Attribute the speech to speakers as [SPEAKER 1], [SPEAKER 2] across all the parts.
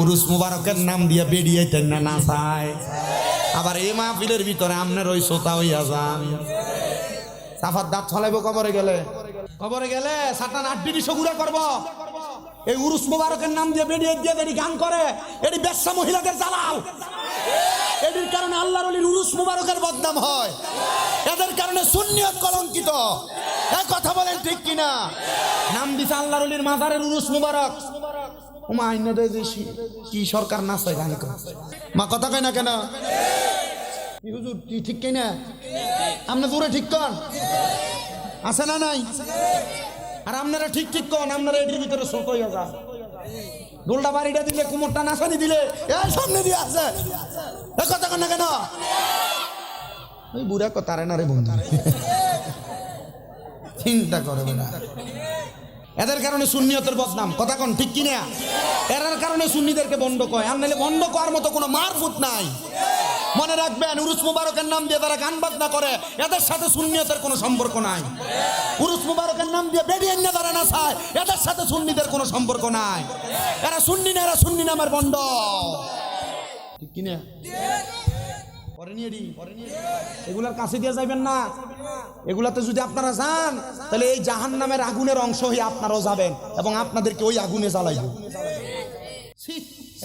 [SPEAKER 1] উরুস মুবারকের নাম দিয়ে বেরিয়েতেন না না চায় আবার এই মাহফিলের ভিতরে আমনের ওই শ্রোতা হইয়া যান। সাফার দাঁত ছলাইব কবরে গেলে? কবরে গেলে সাতান আট বিড়ি সগুড়া করব। এই উরুস মুবারকের নাম দিয়ে বেরিয়ে দিয়ে এটি গান করে, এটি ব্যবসা মহিলাদের জ্বালাও। এটির কারণে আল্লাহর অলির উরুস মুবারকের বদনাম হয়। এদের কারণে সুন্নিয়ত কলঙ্কিত। কথা বলেন ঠিক কিনা? নাম দিছে আল্লাহর অলির মাজারের উরুস মুবারক। ওমা আইনা দেয় যে কি সরকার নাচায় গান করে মা, কথা কয় না কেন? হুজুর, কি ঠিক কই না? আপনি দূরে ঠিক কর আছে না নাই? আর আপনারা ঠিক ঠিক কন, আপনারা এটির ভিতরে শোক হইয়া যান। ডোলটা বাড়িটা দিলে, কুমোরটা নাচানি দিলে, এ, সামনে দিয়ে আছে কথা কন না কেন? ওই বুড়া কথারে না রে বন্ধু? চিন্তা করবে না। এদের কারণে সুন্নিয়তের বদনাম। কথা কোন, ঠিক কিনা? এরার কারণে সুন্নিদেরকে বন্ধ কয়। আর নাহলে বন্ধ করার মতো কোনো মারফুত নাই। মনে রাখবেন, উরুস মুবারকের নাম দিয়ে তারা গান বাজনা করে। এদের সাথে সুন্নিয়তের কোনো সম্পর্ক নাই। উরুস মুবারকের নাম দিয়ে বেরিয়ে নিয়ে তারা না চায় এদের সাথে সুন্নিদের কোনো সম্পর্ক নাই। এরা সুন্নি না, এরা সুন্নি নামের বন্ধ। ঠিক কিনা? এগুলার কাছে দিয়ে যাবেন না। এগুলাতে যদি আপনারা যান, তাহলে এই জাহান নামের আগুনের অংশ হয়ে আপনারাও যাবেন এবং আপনাদেরকে ওই আগুনে জ্বালাইব।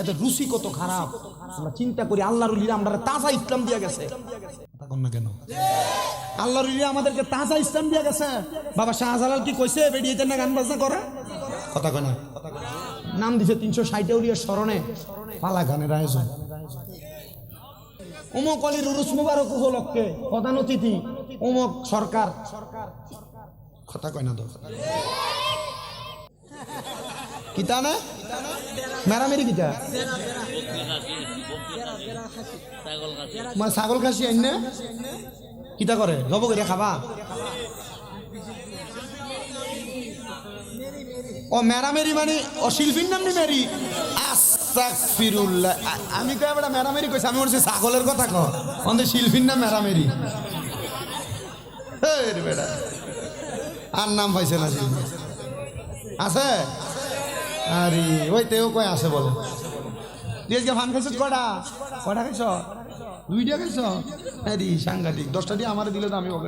[SPEAKER 1] এত রুচি কত খারাপ। আমরা চিন্তা করি আল্লাহর উলিরা আমরা তাজা ইসলাম দিয়ে গেছে। কেন আল্লাহর উলিরা আমাদেরকে তাজা ইসলাম দিয়ে গেছে। বাবা শাহজালাল কি কইছে? বেরিয়ে না গান বাজনা করে? কথা কয় না। নাম দিছে তিনশো ষাটে উলিয়ার স্মরণে। পালা গানের আয়োজন। অমুক অলির উরুস মুবারক উপলক্ষে প্রধান অতিথি উমক সরকার। কথা কয় না তো? কিতা না? মেরামেরি কিতা মানে ছাগল খাসি আইন না? কিতা করে? জব করে খাবা? ও মেরামেরি মানে ও শিল্পীর নাম নি মেরি আস্তাগফিরুল্লাহ আমি কই বেটা মেরামেরি কইছি, আমি বলছি ছাগলের কথা ক অন্ধে শিল্পীর নাম মেরামেরি এই রে বেটা। আর নাম পাইছে না আছে? আরে, ওই তেও কয় আছে বলে। তুই ফান খাইছ কটা? কটা খাইছ দুইটা খাইছ আরে, সাংঘাতিক। দশটা দিয়ে আমার দিলে তো আমি ওকে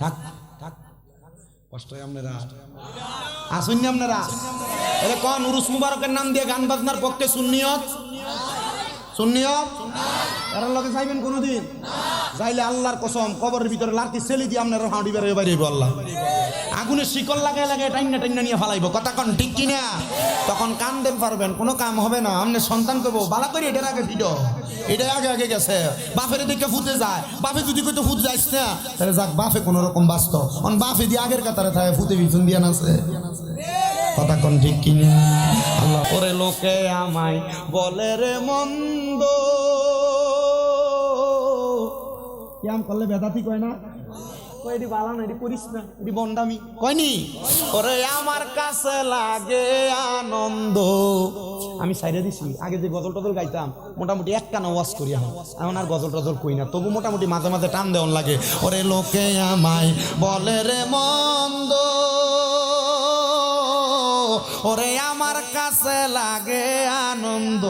[SPEAKER 1] থাক। কষ্ট আপনারা। আসুন আপনারা। এলে কন, উরুস মুবারকের নাম দিয়ে গান বাজনার পক্ষে সুন্নিয়ত? সুন্নিয়ত? এরার লগে চাইবেন কোনোদিন? যাইলে আল্লাহর কসম, কবরের ভিতরে লাঠি ছেলে দিয়ে আপনারা হাঁড়ি বেড়ে বেরিয়ে আল্লাহ। আগুনের শিকল লাগাই লাগাই টাইনা টাইনা নিয়ে ফালাইব। কথা কন, ঠিক কিনা? তখন কান দেন পারবেন, কোনো কাম হবে না। আমনে সন্তান করব বালা করে, এটার আগে ভিডিও। এটা আগে আগে গেছে। বাপের দিকে ফুটে যায়। বাপে যদি কইতো ফুটে যাইস না, তাহলে যাক, বাপে কোনো রকম বাঁচত অন বাপে দিয়ে আগের কাতারে থাকে ফুটে বিছুন দিয়ে নাছে কথা কন, ঠিক কিনা? আল্লাহ, ওরে লোকে আমায় বলে রে মন্দ। ইয়াম করলে বেদাতি কয় না? কয় এটি বালা না এটি করিস না এটি বন্ডামি কয়নি ওরে আমার কাছে লাগে আনন্দ। আমি সাইডে দিছি আগে যে গজল টজল গাইতাম মোটামুটি এক কানা ওয়াশ করি আমি। এখন আর গজল টজল কই না তবু মোটামুটি মাঝে মাঝে টান দেওয়ান লাগে। ওরে লোকে আমায় বলে রে মন্দ। ওরে আমার কাছে লাগে আনন্দ।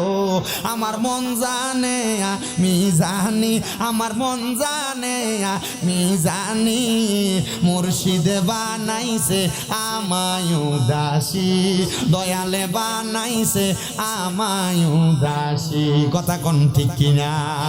[SPEAKER 1] আমার মন জানে, আমি জানি, আমার মন জানে, আমি জানি। মুর্শিদে বানাইছে, আমায় উদাসী। দয়ালে বানাইছে, আমায় উদাসী। কথা কোন ঠিক কিনা?